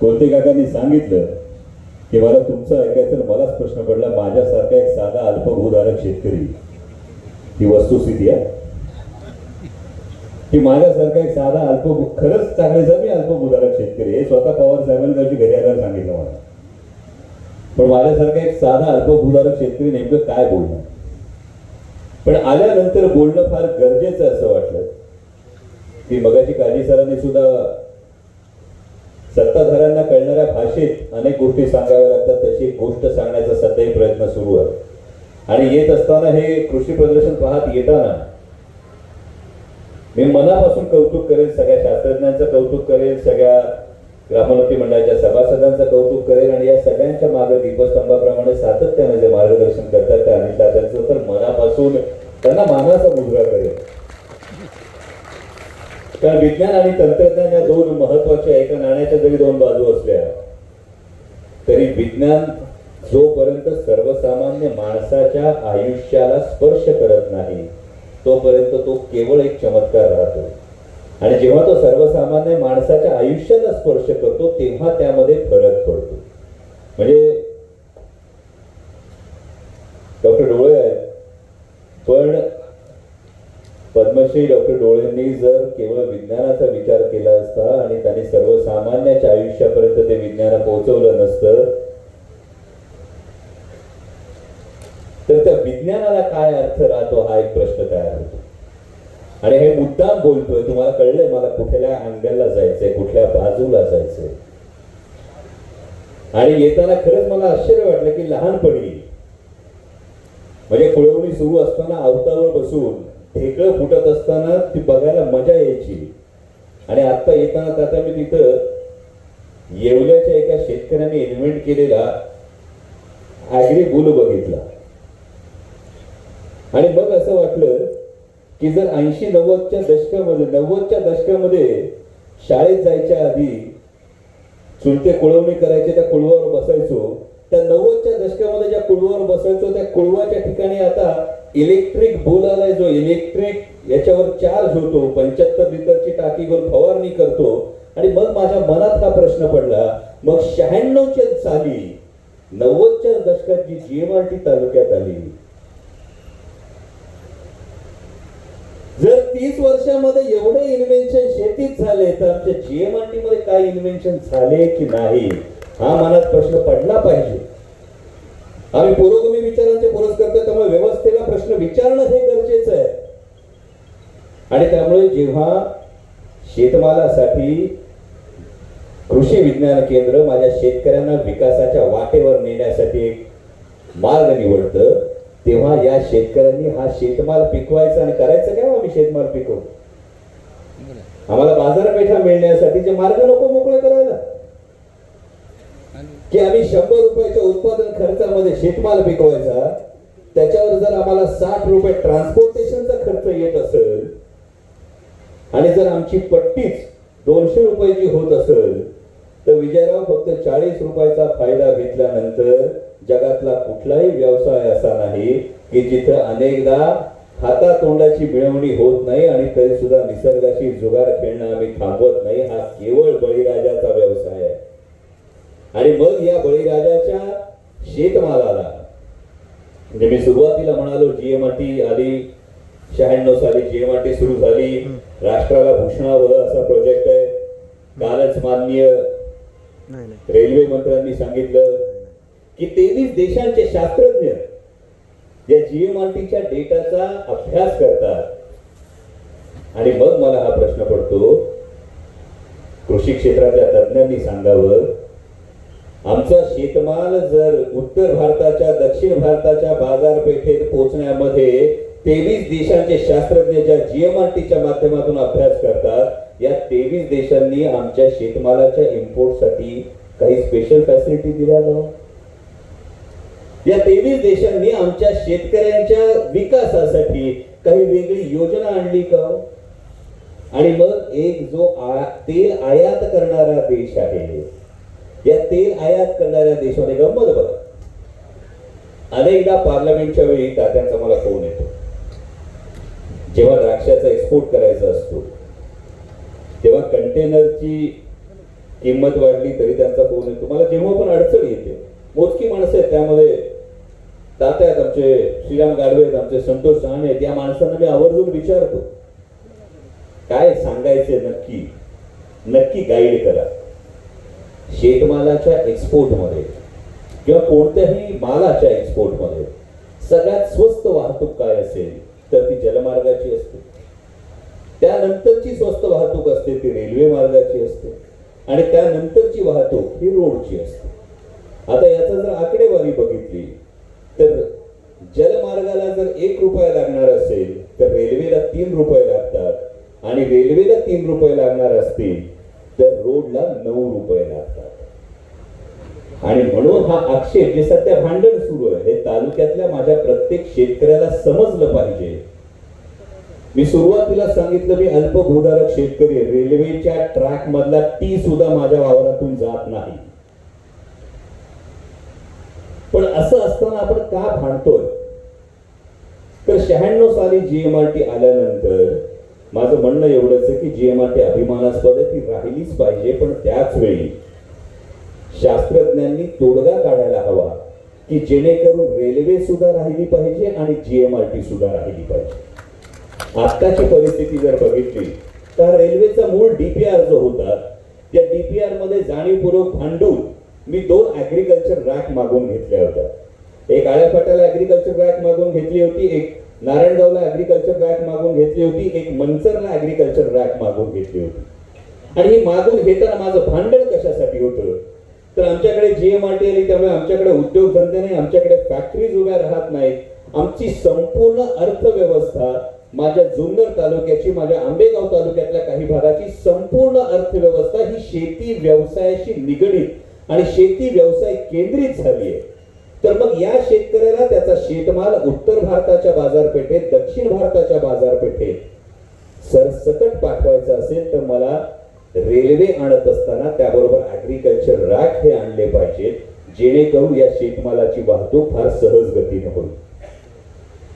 कोणते काकांनी सांगितलं की मला तुमचं ऐकायचं मलाच प्रश्न पडला माझ्यासारखा एक साधा अल्पभूधारक शेतकरी. ही वस्तुस्थिती आहे. की माझ्यासारखा एक साधा अल्प खरंच सांगायचं मी अल्पभूधारक शेतकरी हे स्वतः पवार साहेबांनी त्यांची घरी आल्यावर सांगितलं मला. पण माझ्यासारखा एक साधा अल्पभूधारक शेतकरी नेमकं काय बोलणार? पण आल्यानंतर बोलणं फार गरजेचं असं वाटलं. की मगाची काळजी सरांनी सुद्धा सत्ताधाऱ्यांना कळणाऱ्या भाषेत अनेक गोष्टी सांगाव्या लागतात तशी गोष्ट सांगण्याचा सध्याही प्रयत्न सुरू आहे. आणि येत असताना हे कृषी प्रदर्शन पाहत येताना मी मनापासून कौतुक करेल सगळ्या शास्त्रज्ञांचं कौतुक करेल सगळ्या ग्रामोन्नती मंडळाच्या सभासदांचं कौतुक करेल आणि या सगळ्यांच्या मागे दीपस्तंभाप्रमाणे सातत्याने जे मार्गदर्शन करतात त्या अनिल त्यांचं तर मनापासून त्यांना मानाचा मुजरा करेल. कारण विज्ञान आणि तंत्रज्ञान या दोन महत्त्वाच्या एका नाण्याच्या जरी दोन बाजू असल्या तरी विज्ञान जोपर्यंत सर्वसामान्य माणसाच्या आयुष्याला स्पर्श करत नाही तोपर्यंत तो केवळ एक चमत्कार राहतो. आणि जेव्हा तो सर्वसामान्य माणसाच्या आयुष्याला स्पर्श करतो तेव्हा त्यामध्ये फरक पडतो. म्हणजे डॉक्टर डोळे आहेत पण पद्मश्री डॉक्टर डोळेंनी जर केवळ विज्ञानाचा विचार केला असता आणि त्यांनी सर्वसामान्याच्या आयुष्यापर्यंत ते विज्ञान पोहोचवलं नसतं तर त्या विज्ञानाला काय अर्थ राहतो हा एक प्रश्न तयार होतो. आणि हे मुद्दाम बोलतोय तुम्हाला कळलंय मला कुठल्या अँगलला जायचंय कुठल्या बाजूला जायचंय. आणि येताना खरंच मला आश्चर्य वाटलं की लहानपणी म्हणजे कुळवणी सुरू असताना अवतावर बसून हो. ठेकळं फुटत असताना ती बघायला मजा यायची. आणि आता येताना आता मी तिथं येवल्याच्या एका शेतकऱ्याने इन्व्हेंट केलेला ॲग्री बुल बघितला. आणि मग असं वाटलं की जर ऐंशी नव्वदच्या दशकामध्ये नव्वदच्या दशकामध्ये शाळेत जायच्या आधी चुलते कुळवणी करायचे त्या कुळवावर बसायचो त्या नव्वदच्या दशकामध्ये ज्या कुळवावर बसायचो त्या कुळवाच्या ठिकाणी आता इलेक्ट्रिक बोल आलाय जो इलेक्ट्रिक याच्यावर चार्ज होतो पंच्याहत्तर लिटरची टाकीवर फवारणी करतो आणि मग माझ्या मनात हा प्रश्न पडला मग शहाण्णवच्या साली नव्वदच्या दशकात जी जीएमआरटी तालुक्यात आली जर तीस वर्षामध्ये एवढे इन्व्हेन्शन शेतीत झाले तर आमच्या जीएमआरटी मध्ये काय इन्व्हेन्शन झाले की नाही हा मनात प्रश्न पडला पाहिजे. आम्ही पुरोगमी विचारांचे पुरस्कार त्यामुळे व्यवस्थेला प्रश्न विचारणं हे गरजेचं आहे. आणि त्यामुळे जेव्हा शेतमालासाठी कृषी विज्ञान केंद्र माझ्या शेतकऱ्यांना विकासाच्या वाटेवर नेण्यासाठी एक मार्ग निवडतं तेव्हा या शेतकऱ्यांनी हा शेतमाल पिकवायचा आणि करायचं काय हो आम्ही शेतमाल पिकवू? आम्हाला बाजारपेठा मिळण्यासाठी जे मार्ग नको मोकळे करायला. की आम्ही शंभर रुपयाच्या उत्पादन खर्चामध्ये शेतमाल पिकवायचा त्याच्यावर जर आम्हाला साठ रुपये ट्रान्सपोर्टेशनचा खर्च येत असेल आणि जर आमची पट्टीच दोनशे रुपयाची होत असेल तर विजयराव फक्त चाळीस रुपयाचा फायदा घेतल्यानंतर जगातला कुठलाही व्यवसाय असा नाही की जिथं अनेकदा हातातोंडाची मिळवणी होत नाही आणि तरी सुद्धा निसर्गाशी जुगार खेळणं आम्ही थांबवत नाही. हा केवळ बळीराजाचा व्यवसाय आहे. आणि मग या बळीराजाच्या शेतमालाला. म्हणजे मी सुरुवातीला म्हणालो जीएमआरटी आली शहाण्णव साली जीएमआरटी सुरू झाली राष्ट्राला भूषणावलं असा प्रोजेक्ट आहे. कालच माननीय रेल्वे मंत्र्यांनी सांगितलं की तेवीस देशांचे शास्त्रज्ञ या जीएमआरटीच्या डेटाचा अभ्यास करतात. आणि मग मला हा प्रश्न पडतो कृषी क्षेत्रातल्या तज्ज्ञांनी सांगावं आमचा शेतमाल जर उत्तर भारताच्या दक्षिण भारताच्या बाजारपेठेत पोहोचण्यामध्ये तेवीस देशांचे शास्त्रज्ञ ज्या जीएमआरटीच्या माध्यमातून अभ्यास करतात या तेवीस देशांनी आमच्या शेतमालाच्या इम्पोर्टसाठी काही स्पेशल फॅसिलिटी दिल्या जाऊ या तेवीस देशांनी आमच्या शेतकऱ्यांच्या विकासासाठी काही वेगळी योजना आणली का? आणि मग एक जो आ- तेल आयात करणारा देश आहे या तेल आयात करणाऱ्या देशाने गंमत बघा. अनेकदा पार्लमेंटच्या वेळी तात्यांचा मला फोन येतो. जेव्हा द्राक्षाचा एक्सपोर्ट करायचा असतो तेव्हा कंटेनरची किंमत वाढली तरी त्यांचा फोन येतो. मला जेव्हा पण अडचण येते मोजकी माणसं आहेत त्यामध्ये. तात्या आहेत आमचे श्रीराम गाडवे आहेत आमचे संतोष शहाणे आहेत या माणसांना मी आवर्जून विचारतो. काय सांगायचे नक्की? नक्की गाईड करा. शेतमालाच्या एक्सपोर्टमध्ये किंवा कोणत्याही मालाच्या एक्सपोर्टमध्ये सगळ्यात स्वस्त वाहतूक काय असेल तर ती जलमार्गाची असते. त्यानंतरची स्वस्त वाहतूक असते ती रेल्वे मार्गाची असते. आणि त्यानंतरची वाहतूक ही रोडची असते. आता याचा जर आकडेवारी बघितली तर जलमार्गाला जर एक रुपया लागणार असेल तर रेल्वेला तीन रुपये लागतात. आणि रेल्वेला तीन रुपये लागणार असतील तर रोडला नऊ रुपये लागतात. आणि म्हणून हा आक्षेप जे सध्या भांडण सुरू आहे हे तालुक्यातल्या माझ्या प्रत्येक शेतकऱ्याला समजलं पाहिजे. मी सुरुवातीला सांगितलं मी अल्पभूधारक शेतकरी रेल्वेच्या ट्रॅक मधला टी सुद्धा माझ्या वावरातून जात नाही. पण असं असताना आपण का भांडतोय? तर शहाण्णव साली जीएमआरटी आल्यानंतर माझं म्हणणं एवढंच आहे की जीएमआरटी अभिमानास्पद आहे ती राहिलीच पाहिजे पण त्याच वेळी शास्त्रज्ञांनी तोडगा काढायला हवा की जेणेकरून रेल्वे सुद्धा राहिली पाहिजे आणि जीएमआरटी सुद्धा राहिली पाहिजे. आत्ताची परिस्थिती जर बघितली तर रेल्वेचा मूळ डीपीआर जो होता त्या डीपीआरमध्ये जाणीवपूर्वक भांडून मी दोन ऍग्रिकल्चर रॅक मागून घेतल्या होत्या. एक आळ्यापाट्याला ऍग्रीकल्चर रॅक मागून घेतली होती एक नारायणगावला ऍग्रिकल्चर रॅक मागून घेतली होती. एक मंचरला ऍग्रिकल्चर रॅक मागून घेतली होती. आणि ही मागून घेताना माझं भांडण कशासाठी होतं? तर आमच्याकडे जीएमआरटी आली त्यामुळे आमच्याकडे उद्योगधंदे नाही आमच्याकडे फॅक्टरीज उभ्या राहत नाहीत. आमची संपूर्ण अर्थव्यवस्था माझ्या जुन्नर तालुक्याची माझ्या आंबेगाव तालुक्यातल्या काही भागाची संपूर्ण अर्थव्यवस्था ही शेती व्यवसायाशी निगडीत आणि शेती व्यवसाय केंद्रित झाली आहे. तर मग या शेतकऱ्याला त्याचा शेतमाल उत्तर भारताच्या बाजारपेठेत दक्षिण भारताच्या बाजारपेठेत सरसकट पाठवायचं असेल तर मला रेल्वे आणत असताना त्याबरोबर ऍग्रिकल्चर रॅक हे आणले पाहिजेत जेणेकरून या शेतमालाची वाहतूक फार सहज गतीने होईल.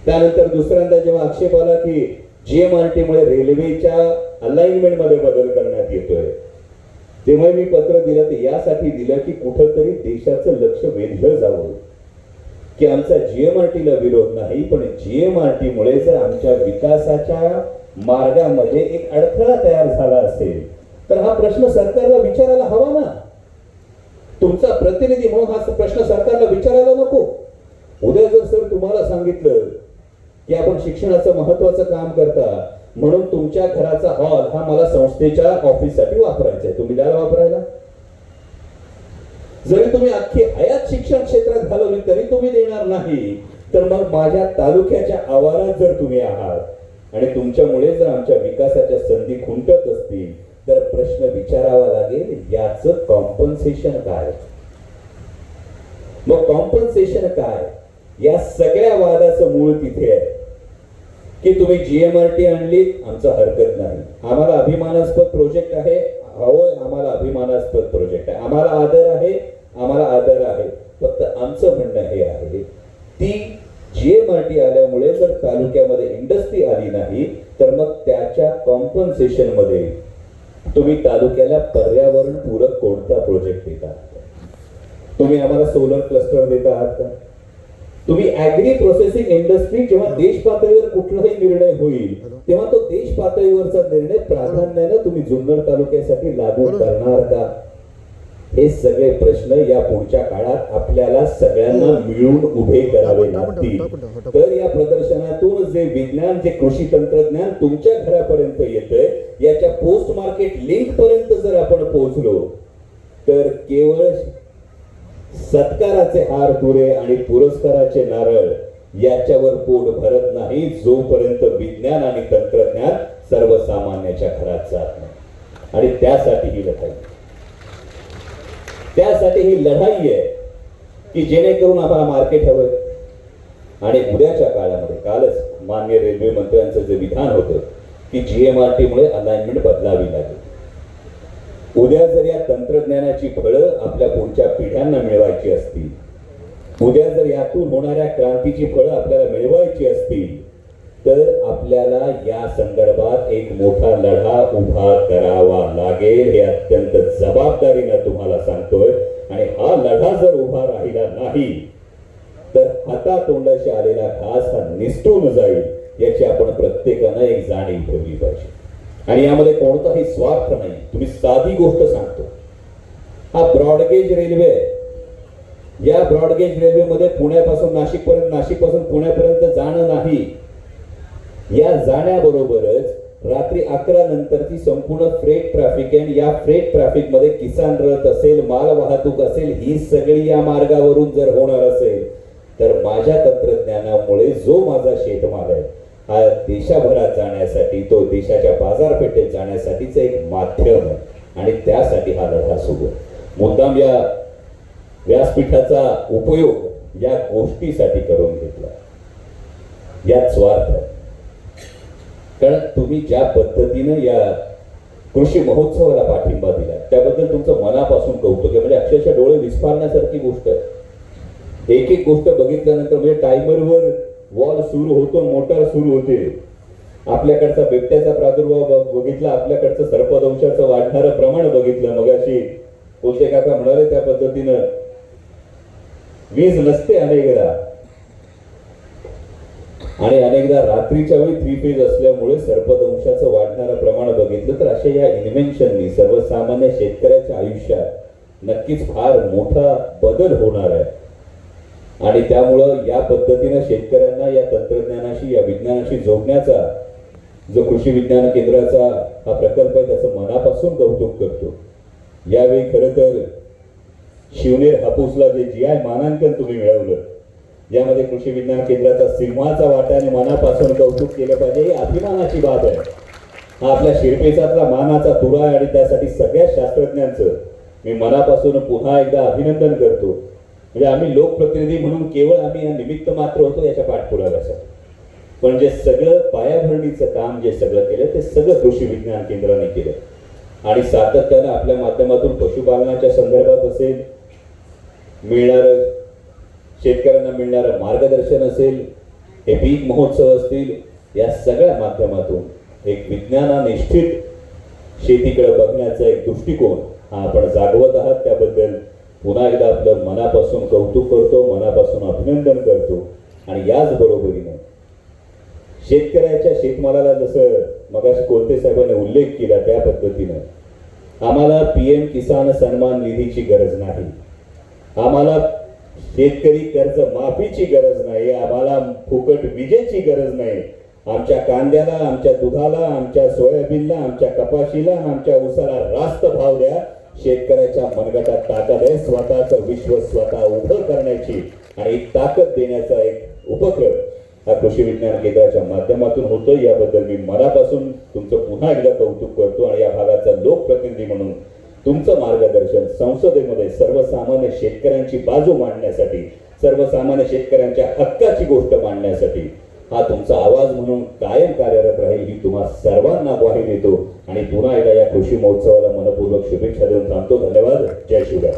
त्यानंतर दुसऱ्यांदा जेव्हा आक्षेप आला की जीएमआरटी मुळे रेल्वेच्या अलाइनमेंटमध्ये बदल करण्यात येतोय तेव्हा मी पत्र दिलं ते यासाठी दिलं की कुठंतरी देशाचं लक्ष वेधलं जावं. की आमचा जीएमआरटीला विरोध नाही पण जीएमआरटी मुळे जर आमच्या विकासाच्या मार्गामध्ये एक अडथळा तयार झाला असेल तर हा प्रश्न सरकारला विचारायला हवा ना. तुमचा प्रतिनिधी म्हणून हा प्रश्न सरकारला विचारायला नको. उद्या जर सर तुम्हाला सांगितलं की आपण शिक्षणाचं महत्वाचं काम करता म्हणून तुमच्या घराचा हॉल हा मला संस्थेच्या ऑफिससाठी वापरायचा आहे. तुम्ही द्यायला वापरायला? जरी तुम्ही अख्खी आयात शिक्षण क्षेत्रात घालवली तरी तुम्ही देणार नाही. तर मग माझ्या तालुक्याच्या आवारात जर तुम्ही आहात आणि तुमच्यामुळे जर आमच्या विकासाच्या संधी खुंटत असतील तर प्रश्न विचारावा लागेल याच कॉम्पन्सेशन काय? मग कॉम्पन्सेशन काय? या सगळ्या वादाचं मूळ तिथे आहे. की तुम्ही जीएमआरटी आणली आमचं हरकत नाही. आम्हाला अभिमानास्पद प्रोजेक्ट आहे होय आम्हाला अभिमानास्पद प्रोजेक्ट आहे. आम्हाला आदर आहे आम्हाला आदर आहे. फक्त आमचं म्हणणं हे आहे ती जीएमआरटी आल्यामुळे जर तालुक्यामध्ये इंडस्ट्री आली नाही तर मग त्याच्या कॉम्पन्सेशनमध्ये तुम्ही तालुक्याला पर्यावरण पूरक कोणता प्रोजेक्ट देता? तुम्ही आम्हाला सोलर क्लस्टर देत आहात का? तुम्ही ऍग्री प्रोसेसिंग इंडस्ट्री जेव्हा देश पातळीवर कुठलाही निर्णय होईल तेव्हा तो देश पातळीवरचा निर्णय प्राधान्यानं तुम्ही जुन्नर तालुक्यासाठी लागू करणार का? हे सगळे प्रश्न या पुढच्या काळात आपल्याला सगळ्यांना मिळून उभे करावे लागतील. तर या प्रदर्शनातून जे विज्ञान जे कृषी तंत्रज्ञान तुमच्या घरापर्यंत येतंय याच्या पोस्ट मार्केट लिंक पर्यंत जर आपण पोहोचलो तर केवळ सत्काराचे हार तुरे आणि पुरस्काराचे नारळ याच्यावर पोट भरत नाही जोपर्यंत विज्ञान आणि तंत्रज्ञान सर्वसामान्याच्या घरात जात नाही. आणि त्यासाठी ही लढाई. त्यासाठी ही लढाई आहे की जेणेकरून आम्हाला मार्केट हवंय आणि उद्याच्या काळामध्ये कालच मान्य रेल्वे मंत्र्यांचं जे विधान होतं की जीएमआरटी मुळे अलाइनमेंट बदलावी लागेल. उद्या जर या तंत्रज्ञानाची फळं आपल्या पुढच्या पिढ्यांना मिळवायची असतील उद्या जर यातून होणाऱ्या क्रांतीची फळं आपल्याला मिळवायची असतील तर आपल्याला या संदर्भात एक मोठा लढा उभा करावा लागेल. हे अत्यंत जबाबदारीनं तुम्हाला सांगतोय. आणि हा लढा जर उभा राहिला नाही तर हातातोंडाशी आलेला घास हा निसटून जाईल याची आपण प्रत्येकानं एक जाणीव ठेवली पाहिजे. आणि यामध्ये कोणताही स्वार्थ नाही. तुम्ही साधी गोष्ट सांगतो. हा ब्रॉडगेज रेल्वे या ब्रॉडगेज रेल्वेमध्ये पुण्यापासून नाशिक पर्यंत नाशिकपासून पुण्यापर्यंत जाणं नाही. या जाण्याबरोबरच रात्री अकरा नंतरची संपूर्ण फ्रेट ट्रॅफिक आहे या फ्रेट ट्रॅफिकमध्ये किसान रथ असेल माल वाहतूक असेल ही सगळी या मार्गावरून जर होणार असेल तर माझ्या तंत्रज्ञानामुळे जो माझा शेतमाल आहे हा देशाभरात जाण्यासाठी तो देशाच्या बाजारपेठेत जाण्यासाठीच एक माध्यम आहे. आणि त्यासाठी हा लढा सुरू आहे. मुद्दाम या व्यासपीठाचा उपयोग या गोष्टीसाठी करून घेतला. यात स्वार्थ आहे. कारण तुम्ही ज्या पद्धतीनं या कृषी महोत्सवाला पाठिंबा दिला त्याबद्दल तुमचं मनापासून कौतुक आहे. म्हणजे अक्षरशः डोळे विस्फारण्यासारखी गोष्ट आहे. एक एक गोष्ट बघितल्यानंतर म्हणजे टायमरवर वॉल सुरू होतो मोटार सुरू होते. आपल्याकडचा बिबट्याचा प्रादुर्भाव बघितला आपल्याकडचं सर्पदंशाचं वाढणारं प्रमाण बघितलं मगाशी कोलते काका म्हणाले त्या पद्धतीनं? वीज नसते अनेकदा. आणि अनेकदा रात्रीच्या वेळी थ्री फेज असल्यामुळे सर्पदंशाचं वाढणारं प्रमाण बघितलं तर अशा या इन्व्हेन्शननी सर्वसामान्य शेतकऱ्याच्या आयुष्यात नक्कीच फार मोठा बदल होणार आहे. आणि त्यामुळं या पद्धतीनं शेतकऱ्यांना या तंत्रज्ञानाशी या विज्ञानाशी जोडण्याचा जो कृषी विज्ञान केंद्राचा हा प्रकल्प आहे त्याचं मनापासून कौतुक करतो. यावेळी खरं तर शिवनेर हापूसला जे जी आय मानांकन तुम्ही मिळवलं यामध्ये कृषी विज्ञान केंद्राचा सिंहाचा वाटा आणि मनापासून कौतुक केलं पाहिजे ही अभिमानाची बाब आहे. हा आपल्या शिरपेचातला मानाचा तुरा आहे आणि त्यासाठी सगळ्या शास्त्रज्ञांचं मी मनापासून पुन्हा एकदा अभिनंदन करतो. म्हणजे आम्ही लोकप्रतिनिधी म्हणून केवळ आम्ही या निमित्त मात्र होतो याच्या पाठपुराव्याचा. पण जे सगळं पायाभरणीचं काम जे सगळं केलं ते सगळं कृषी विज्ञान केंद्राने केलं. आणि सातत्यानं आपल्या माध्यमातून पशुपालनाच्या संदर्भात असेल मिळणारं शेतकऱ्यांना मिळणारं मार्गदर्शन असेल हे पीक महोत्सव असतील या सगळ्या माध्यमातून एक विज्ञानानिष्ठित शेतीकडे बघण्याचा एक दृष्टिकोन हा आपण जागवत आहात त्याबद्दल पुन्हा एकदा आपलं मनापासून कौतुक करतो मनापासून अभिनंदन करतो. आणि याच बरोबरीनं शेतकऱ्याच्या शेतमालाला जसं मगाशी कोलते साहेबांनी उल्लेख केला त्या पद्धतीनं आम्हाला पीएम किसान सन्मान निधीची गरज नाही. आम्हाला शेतकरी कर्ज माफीची गरज नाही आम्हाला फुकट विजेची गरज नाही. आमच्या कांद्याला आमच्या दुधाला आमच्या सोयाबीनला आमच्या कपाशीला आमच्या उसाला रास्त भाव द्या. शेतकऱ्याच्या मनगटात ताकद आहे स्वतःचं विश्व स्वतः उभं करण्याची आणि एक ताकद देण्याचा एक उपक्रम हा कृषी विज्ञान केंद्राच्या माध्यमातून होतो याबद्दल मी मनापासून तुमचं पुन्हा एकदा कौतुक करतो आणि या भागाचा लोकप्रतिनिधी म्हणून तुमचं मार्गदर्शन संसदेमध्ये सर्वसामान्य शेतकऱ्यांची बाजू मांडण्यासाठी सर्वसामान्य शेतकऱ्यांच्या हक्काची गोष्ट मांडण्यासाठी हा तुमचा आवाज म्हणून कायम कार्यरत राहील ही तुम्हा सर्वांना ग्वाही देतो. आणि पुन्हा एकदा या कृषी महोत्सवाला मनपूर्वक शुभेच्छा देऊन थांबतो. धन्यवाद. जय शिवराय.